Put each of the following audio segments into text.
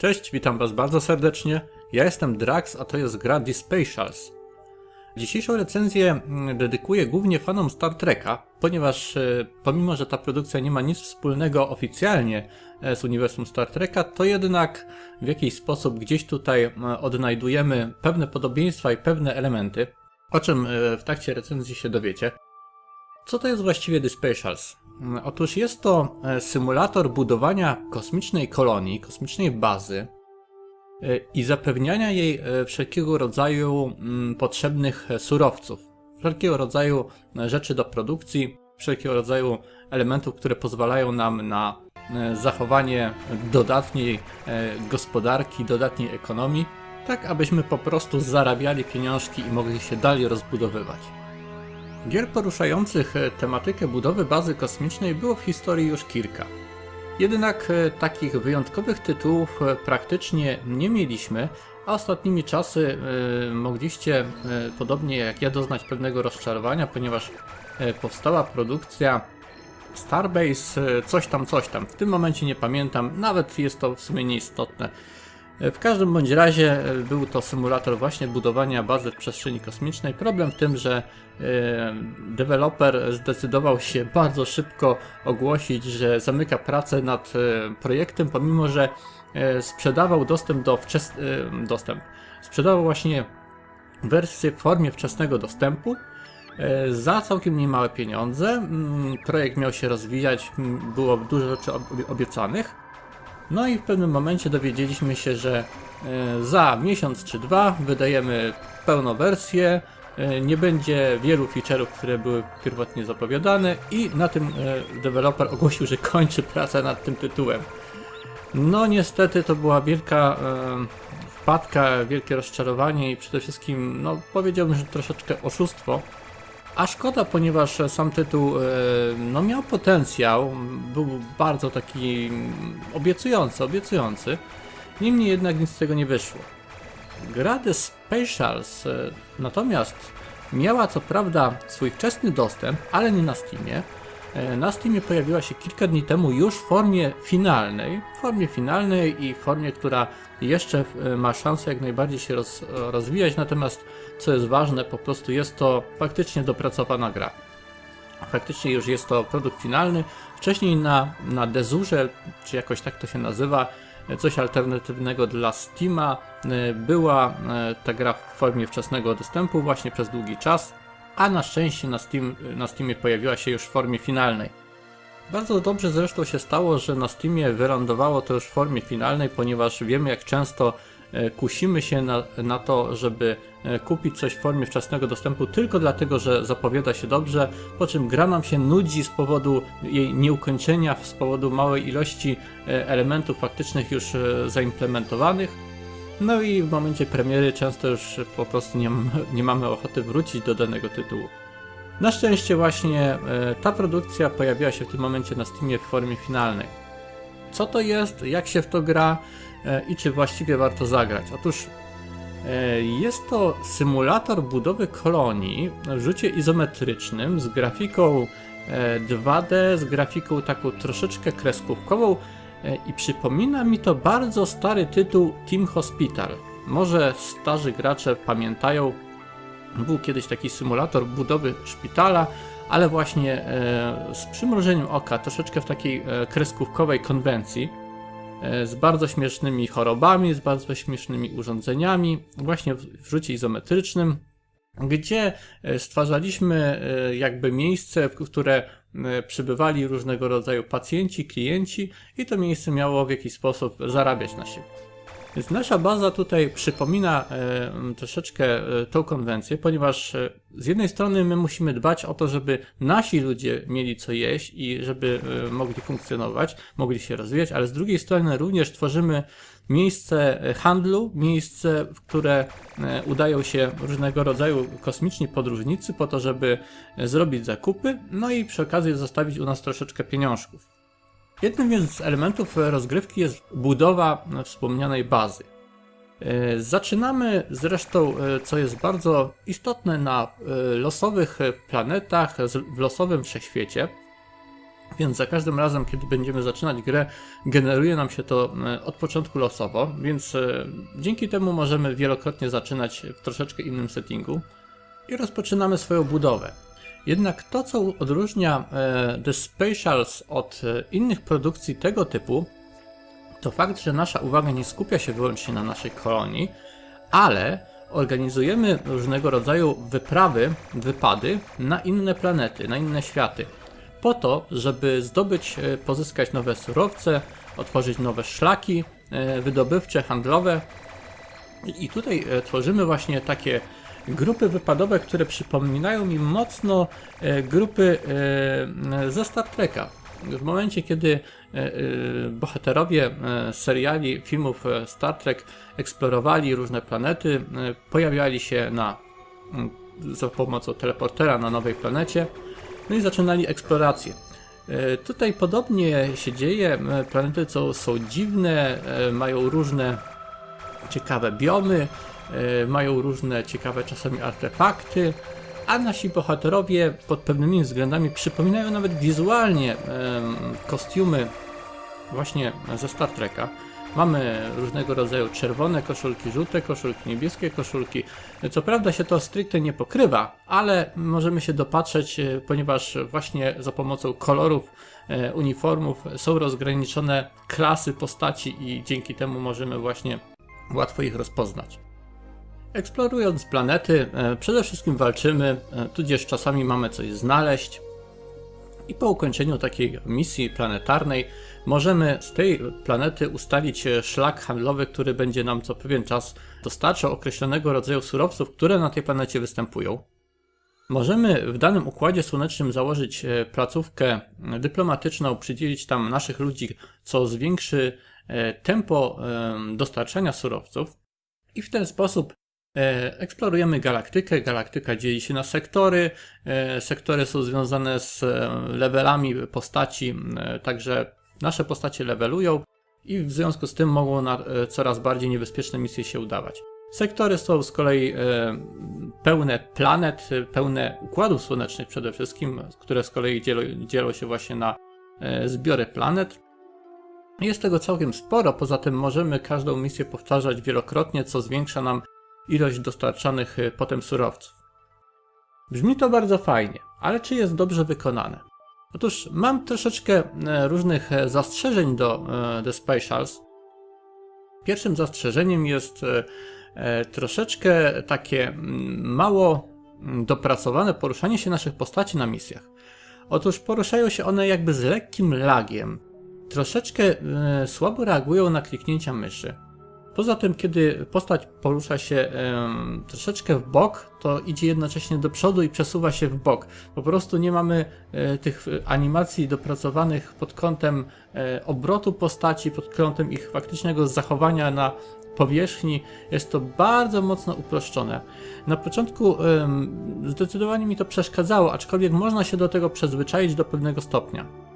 Cześć, witam Was bardzo serdecznie. Ja jestem Drax, a to jest gra The Spatials. Dzisiejszą recenzję mm, dedykuję głównie fanom Star Treka, ponieważ e, pomimo, że ta produkcja nie ma nic wspólnego oficjalnie e, z uniwersum Star Treka, to jednak w jakiś sposób gdzieś tutaj e, odnajdujemy pewne podobieństwa i pewne elementy, o czym w trakcie recenzji się dowiecie. Co to jest właściwie The Spatials? Otóż jest to e, symulator budowania kosmicznej kolonii, kosmicznej bazy e, i zapewniania jej e, wszelkiego rodzaju mm, potrzebnych surowców, wszelkiego rodzaju rzeczy do produkcji, wszelkiego rodzaju elementów, które pozwalają nam na zachowanie dodatniej gospodarki, dodatniej ekonomii, tak abyśmy po prostu zarabiali pieniążki i mogli się dalej rozbudowywać. Gier poruszających e, tematykę budowy bazy kosmicznej było w historii już kilka. Jednak e, takich wyjątkowych tytułów e, praktycznie nie mieliśmy, a ostatnimi czasy mogliście, podobnie jak ja, doznać pewnego rozczarowania, ponieważ powstała produkcja Starbase, coś tam, coś tam. W tym momencie nie pamiętam, nawet jest to w sumie nieistotne. W każdym bądź razie e, był to symulator właśnie budowania bazy w przestrzeni kosmicznej. Problem w tym, że e, deweloper zdecydował się bardzo szybko ogłosić, że zamyka pracę nad e, projektem, pomimo że sprzedawał dostęp do wczes... dostęp. Sprzedawał właśnie wersję w formie wczesnego dostępu za całkiem niemałe pieniądze. Mm, Projekt miał się rozwijać, mm, było dużo rzeczy ob- obiecanych. No i w pewnym momencie dowiedzieliśmy się, że e, za miesiąc czy dwa wydajemy pełną wersję, e, nie będzie wielu feature'ów, które były pierwotnie zapowiadane i na tym e, deweloper ogłosił, że kończy pracę nad tym tytułem. No niestety to była wielka wpadka, wielkie rozczarowanie i przede wszystkim, no powiedziałbym, że troszeczkę oszustwo. A szkoda, ponieważ sam tytuł e, no, miał potencjał, był bardzo taki obiecujący, obiecujący. Niemniej jednak nic z tego nie wyszło. Gra The Spatials e, natomiast miała co prawda swój wczesny dostęp, ale nie na Steamie. E, Na Steamie pojawiła się kilka dni temu już w formie finalnej, w formie finalnej i w formie, która jeszcze ma szansę jak najbardziej się roz, rozwijać, natomiast co jest ważne, po prostu jest to faktycznie dopracowana gra. Faktycznie już jest to produkt finalny. Wcześniej na, na Dezurze, czy jakoś tak to się nazywa, coś alternatywnego dla Steama, e, była e, ta gra w formie wczesnego dostępu właśnie przez długi czas, a na szczęście na, Steam, na Steamie pojawiła się już w formie finalnej. Bardzo dobrze zresztą się stało, że na Steamie wylądowało to już w formie finalnej, ponieważ wiemy jak często kusimy się na, na to, żeby e, kupić coś w formie wczesnego dostępu tylko dlatego, że zapowiada się dobrze, po czym gra nam się nudzi z powodu jej nieukończenia, z powodu małej ilości e, elementów faktycznych już e, zaimplementowanych. No i w momencie premiery często już po prostu nie, nie mamy ochoty wrócić do danego tytułu. Na szczęście właśnie e, ta produkcja pojawiła się w tym momencie na Steamie w formie finalnej. Co to jest, jak się w to gra e, i czy właściwie warto zagrać? Otóż e, jest to symulator budowy kolonii w rzucie izometrycznym z grafiką e, 2D, z grafiką taką troszeczkę kreskówkową e, i przypomina mi to bardzo stary tytuł Team Hospital. Może starzy gracze pamiętają był kiedyś taki symulator budowy szpitala, ale właśnie e, z przymrużeniem oka, troszeczkę w takiej e, kreskówkowej konwencji, e, z bardzo śmiesznymi chorobami, z bardzo śmiesznymi urządzeniami, właśnie w, rzucie izometrycznym, gdzie e, stwarzaliśmy e, jakby miejsce, w które e, przybywali różnego rodzaju pacjenci, klienci i to miejsce miało w jakiś sposób zarabiać na siebie. Więc nasza baza tutaj przypomina e, troszeczkę e, tą konwencję, ponieważ e, z jednej strony my musimy dbać o to, żeby nasi ludzie mieli co jeść i żeby mogli funkcjonować, mogli się rozwijać, ale z drugiej strony również tworzymy miejsce handlu, miejsce, w które udają się różnego rodzaju kosmiczni podróżnicy po to, żeby zrobić zakupy, no i przy okazji zostawić u nas troszeczkę pieniążków. Jednym z elementów rozgrywki jest budowa wspomnianej bazy. E, Zaczynamy zresztą, e, co jest bardzo istotne na e, losowych planetach, w losowym wszechświecie. Więc za każdym razem, kiedy będziemy zaczynać grę, generuje nam się to od początku losowo, więc dzięki temu możemy wielokrotnie zaczynać w troszeczkę innym settingu i rozpoczynamy swoją budowę. Jednak to, co odróżnia e, The Spatials od e, innych produkcji tego typu, to fakt, że nasza uwaga nie skupia się wyłącznie na naszej kolonii, ale organizujemy różnego rodzaju wyprawy, wypady na inne planety, na inne światy. Po to, żeby zdobyć, e, pozyskać nowe surowce, otworzyć nowe szlaki wydobywcze, handlowe. I tutaj tworzymy właśnie takie grupy wypadowe, które przypominają mi mocno e, grupy e, ze Star Treka. W momencie, kiedy e, bohaterowie seriali, filmów Star Trek eksplorowali różne planety, pojawiali się na, za pomocą teleportera na nowej planecie, no i zaczynali eksplorację. Tutaj podobnie się dzieje. Planety są, są dziwne, mają różne ciekawe biomy, mają różne ciekawe czasami artefakty, a nasi bohaterowie pod pewnymi względami przypominają nawet wizualnie kostiumy właśnie ze Star Treka. Mamy różnego rodzaju czerwone koszulki, żółte koszulki, niebieskie koszulki. Co prawda się to stricte nie pokrywa, ale możemy się dopatrzeć, e, ponieważ właśnie za pomocą kolorów e, uniformów są rozgraniczone klasy postaci i dzięki temu możemy właśnie łatwo ich rozpoznać. Eksplorując planety, e, przede wszystkim walczymy, e, tudzież czasami mamy coś znaleźć. I po ukończeniu takiej misji planetarnej możemy z tej planety ustalić e, szlak handlowy, który będzie nam co pewien czas dostarczał określonego rodzaju surowców, które na tej planecie występują. Możemy w danym układzie słonecznym założyć placówkę dyplomatyczną, przydzielić tam naszych ludzi, co zwiększy tempo em, dostarczania surowców i w ten sposób eksplorujemy galaktykę. Galaktyka dzieli się na sektory. E, sektory są związane z e, levelami postaci, e, także nasze postacie levelują i w związku z tym mogą na e, coraz bardziej niebezpieczne misje się udawać. Sektory są z kolei e, pełne planet, e, pełne układów słonecznych przede wszystkim, które z kolei dzielą, dzielą się właśnie na e, zbiory planet. Jest tego całkiem sporo, poza tym możemy każdą misję powtarzać wielokrotnie, co zwiększa nam ilość dostarczanych e, potem surowców. Brzmi to bardzo fajnie, ale czy jest dobrze wykonane? Otóż mam troszeczkę e, różnych e, zastrzeżeń do The Spatials. Pierwszym zastrzeżeniem jest troszeczkę takie mm, mało mm, dopracowane poruszanie się naszych postaci na misjach. Otóż poruszają się one jakby z lekkim lagiem. Troszeczkę słabo reagują na kliknięcia myszy. Poza tym, kiedy postać porusza się troszeczkę w bok, to idzie jednocześnie do przodu i przesuwa się w bok. Po prostu nie mamy e, tych e, animacji dopracowanych pod kątem e, obrotu postaci, pod kątem ich faktycznego zachowania na powierzchni. Jest to bardzo mocno uproszczone. Na początku zdecydowanie mi to przeszkadzało, aczkolwiek można się do tego przyzwyczaić do pewnego stopnia.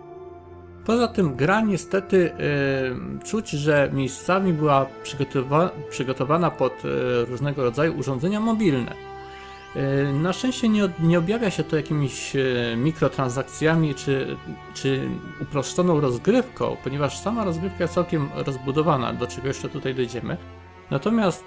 Poza tym gra niestety e, czuć, że miejscami była przygotowa- przygotowana pod e, różnego rodzaju urządzenia mobilne. E, na szczęście nie, nie objawia się to jakimiś mikrotransakcjami czy, czy uproszczoną rozgrywką, ponieważ sama rozgrywka jest całkiem rozbudowana, do czego jeszcze tutaj dojdziemy. Natomiast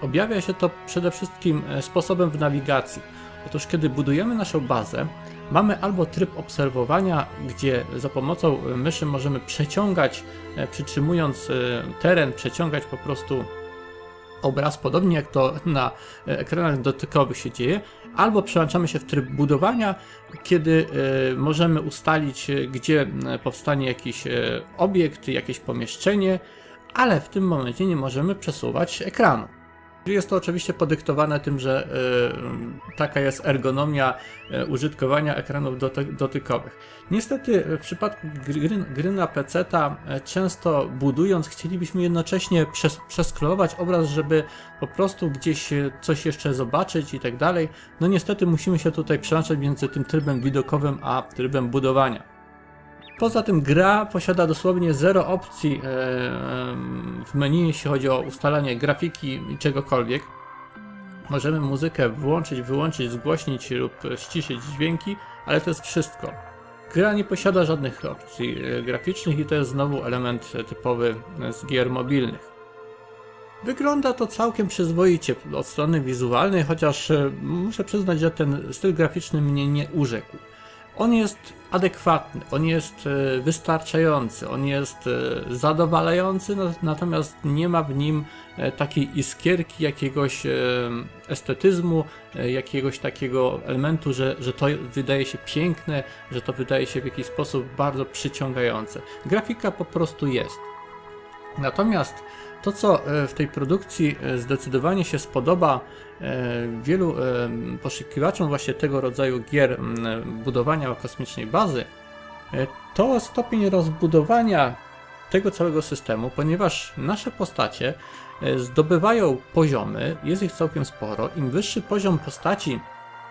e, objawia się to przede wszystkim sposobem w nawigacji. Otóż kiedy budujemy naszą bazę, Mamy albo tryb obserwowania, gdzie za pomocą e, myszy możemy przeciągać, e, przytrzymując e, teren, przeciągać po prostu obraz, podobnie jak to na ekranach dotykowych się dzieje, albo przełączamy się w tryb budowania, kiedy możemy ustalić, gdzie powstanie jakiś obiekt, jakieś pomieszczenie, ale w tym momencie nie możemy przesuwać ekranu. Jest to oczywiście podyktowane tym, że e, taka jest ergonomia e, użytkowania ekranów doty dotykowych. Niestety w przypadku gry, gry na PC e, często budując chcielibyśmy jednocześnie przes przeskrolować obraz, żeby po prostu gdzieś coś jeszcze zobaczyć i tak dalej. No niestety musimy się tutaj przełączać między tym trybem widokowym a trybem budowania. Poza tym gra posiada dosłownie zero opcji e, em, w menu, jeśli chodzi o ustalanie grafiki i czegokolwiek. Możemy muzykę włączyć, wyłączyć, zgłośnić lub ściszyć dźwięki, ale to jest wszystko. Gra nie posiada żadnych opcji e, graficznych i to jest znowu element e, typowy e, z gier mobilnych. Wygląda to całkiem przyzwoicie od strony wizualnej, chociaż e, muszę przyznać, że ten styl graficzny mnie nie urzekł. On jest adekwatny, on jest e, wystarczający, on jest e, zadowalający, no- natomiast nie ma w nim e, takiej iskierki, jakiegoś estetyzmu, jakiegoś takiego elementu, że, że to wydaje się piękne, że to wydaje się w jakiś sposób bardzo przyciągające. Grafika po prostu jest. Natomiast to, co e, w tej produkcji e, zdecydowanie się spodoba e, wielu poszukiwaczom właśnie tego rodzaju gier budowania kosmicznej bazy, to stopień rozbudowania tego całego systemu, ponieważ nasze postacie zdobywają poziomy, jest ich całkiem sporo. Im wyższy poziom postaci,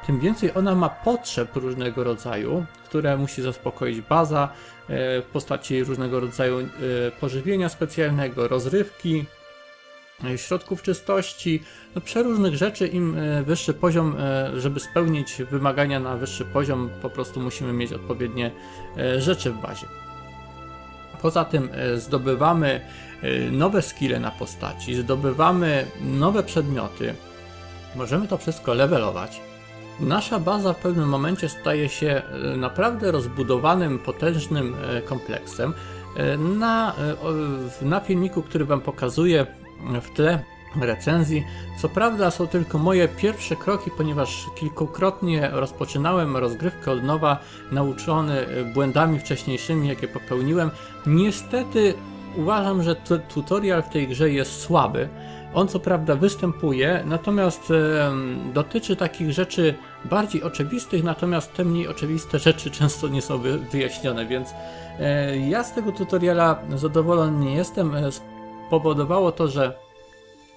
tym więcej ona ma potrzeb różnego rodzaju, które musi zaspokoić baza e, w postaci różnego rodzaju e, pożywienia specjalnego, rozrywki, e, środków czystości, no przeróżnych rzeczy. Im wyższy poziom, żeby spełnić wymagania na wyższy poziom, po prostu musimy mieć odpowiednie rzeczy w bazie. Poza tym zdobywamy nowe skille na postaci, zdobywamy nowe przedmioty. Możemy to wszystko levelować. Nasza baza w pewnym momencie staje się e, naprawdę rozbudowanym, potężnym e, kompleksem. E, Na, na filmiku, który Wam pokazuję w tle recenzji, co prawda są tylko moje pierwsze kroki, ponieważ kilkukrotnie rozpoczynałem rozgrywkę od nowa, nauczony błędami wcześniejszymi, jakie popełniłem. Niestety uważam, że tu- tutorial w tej grze jest słaby. On co prawda występuje, natomiast dotyczy takich rzeczy bardziej oczywistych, natomiast te mniej oczywiste rzeczy często nie są wy, wyjaśnione, więc e, ja z tego tutoriala zadowolony nie jestem. E, spowodowało to, że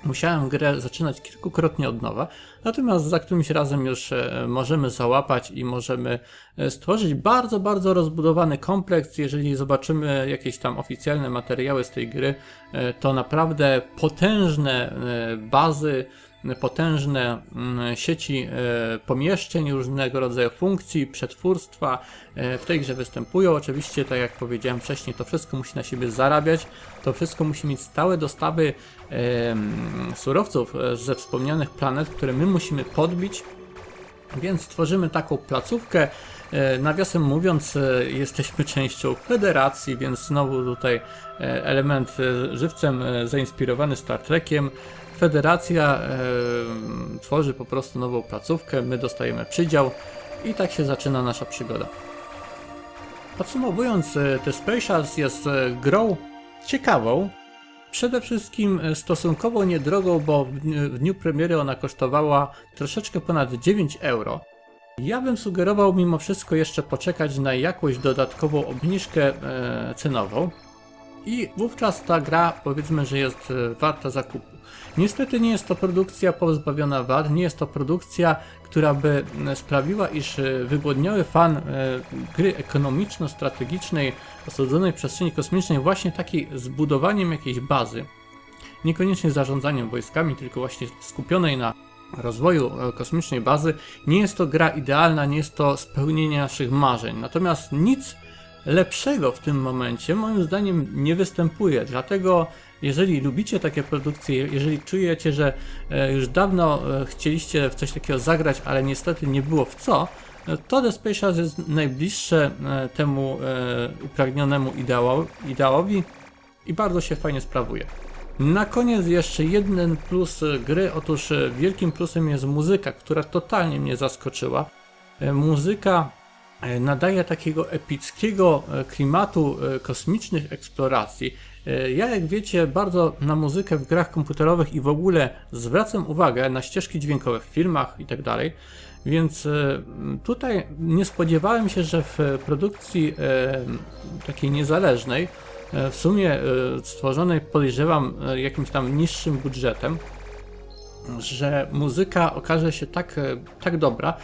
musiałem grę zaczynać kilkukrotnie od nowa, natomiast za którymś razem już e, możemy załapać i możemy e, stworzyć bardzo, bardzo rozbudowany kompleks. Jeżeli zobaczymy jakieś tam oficjalne materiały z tej gry, e, to naprawdę potężne bazy, potężne mm, sieci e, pomieszczeń, różnego rodzaju funkcji, przetwórstwa e, w tej grze występują. Oczywiście, tak jak powiedziałem wcześniej, to wszystko musi na siebie zarabiać, to wszystko musi mieć stałe dostawy em, surowców e, ze wspomnianych planet, które my musimy podbić więc tworzymy taką placówkę. E, Nawiasem mówiąc, e, jesteśmy częścią federacji, więc znowu tutaj e, element e, żywcem e, zainspirowany Star Trekiem. Federacja e, tworzy po prostu nową placówkę, my dostajemy przydział i tak się zaczyna nasza przygoda. Podsumowując, e, The Spatials jest e, grą ciekawą, Przede wszystkim e, stosunkowo niedrogą, bo w dniu, premiery ona kosztowała troszeczkę ponad 9 euro. Ja bym sugerował mimo wszystko jeszcze poczekać na jakąś dodatkową obniżkę cenową i wówczas ta gra powiedzmy, że jest e, warta zakupu. Niestety nie jest to produkcja pozbawiona wad, nie jest to produkcja, która by sprawiła, iż e, wygłodniały fan e, gry ekonomiczno-strategicznej osadzonej w przestrzeni kosmicznej właśnie takiej zbudowaniem jakiejś bazy, niekoniecznie zarządzaniem wojskami, tylko właśnie skupionej na rozwoju kosmicznej bazy, nie jest to gra idealna, nie jest to spełnienie naszych marzeń. Natomiast nic lepszego w tym momencie moim zdaniem nie występuje. Dlatego jeżeli lubicie takie produkcje, jeżeli czujecie, że e, już dawno e, chcieliście w coś takiego zagrać, ale niestety nie było w co, e, to The Spatials jest najbliższe temu upragnionemu ideało- ideałowi i bardzo się fajnie sprawuje. Na koniec jeszcze jeden plus gry. Otóż wielkim plusem jest muzyka, która totalnie mnie zaskoczyła. Muzyka nadaje takiego epickiego e, klimatu e, kosmicznych eksploracji. E, Ja, jak wiecie, bardzo na muzykę w grach komputerowych i w ogóle zwracam uwagę na ścieżki dźwiękowe w filmach itd. Więc e, tutaj nie spodziewałem się, że w produkcji e, takiej niezależnej, e, w sumie e, stworzonej podejrzewam e, jakimś tam niższym budżetem, że muzyka okaże się tak, e, tak dobra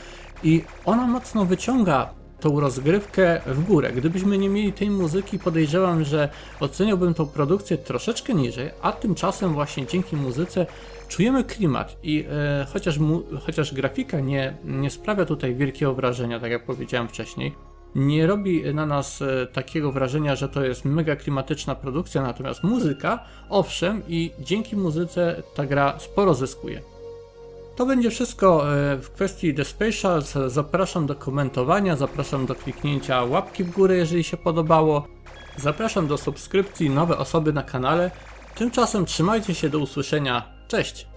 i ona mocno wyciąga tą rozgrywkę w górę. Gdybyśmy nie mieli tej muzyki, podejrzewam, że oceniałbym tą produkcję troszeczkę niżej, a tymczasem właśnie dzięki muzyce czujemy klimat i e, chociaż, mu, chociaż grafika nie, nie sprawia tutaj wielkiego wrażenia, tak jak powiedziałem wcześniej, nie robi na nas e, takiego wrażenia, że to jest mega klimatyczna produkcja, natomiast muzyka, owszem, i dzięki muzyce ta gra sporo zyskuje. To będzie wszystko e, w kwestii The Spatials. Zapraszam do komentowania, zapraszam do kliknięcia łapki w górę, jeżeli się podobało. Zapraszam do subskrypcji nowe osoby na kanale. Tymczasem trzymajcie się do usłyszenia. Cześć!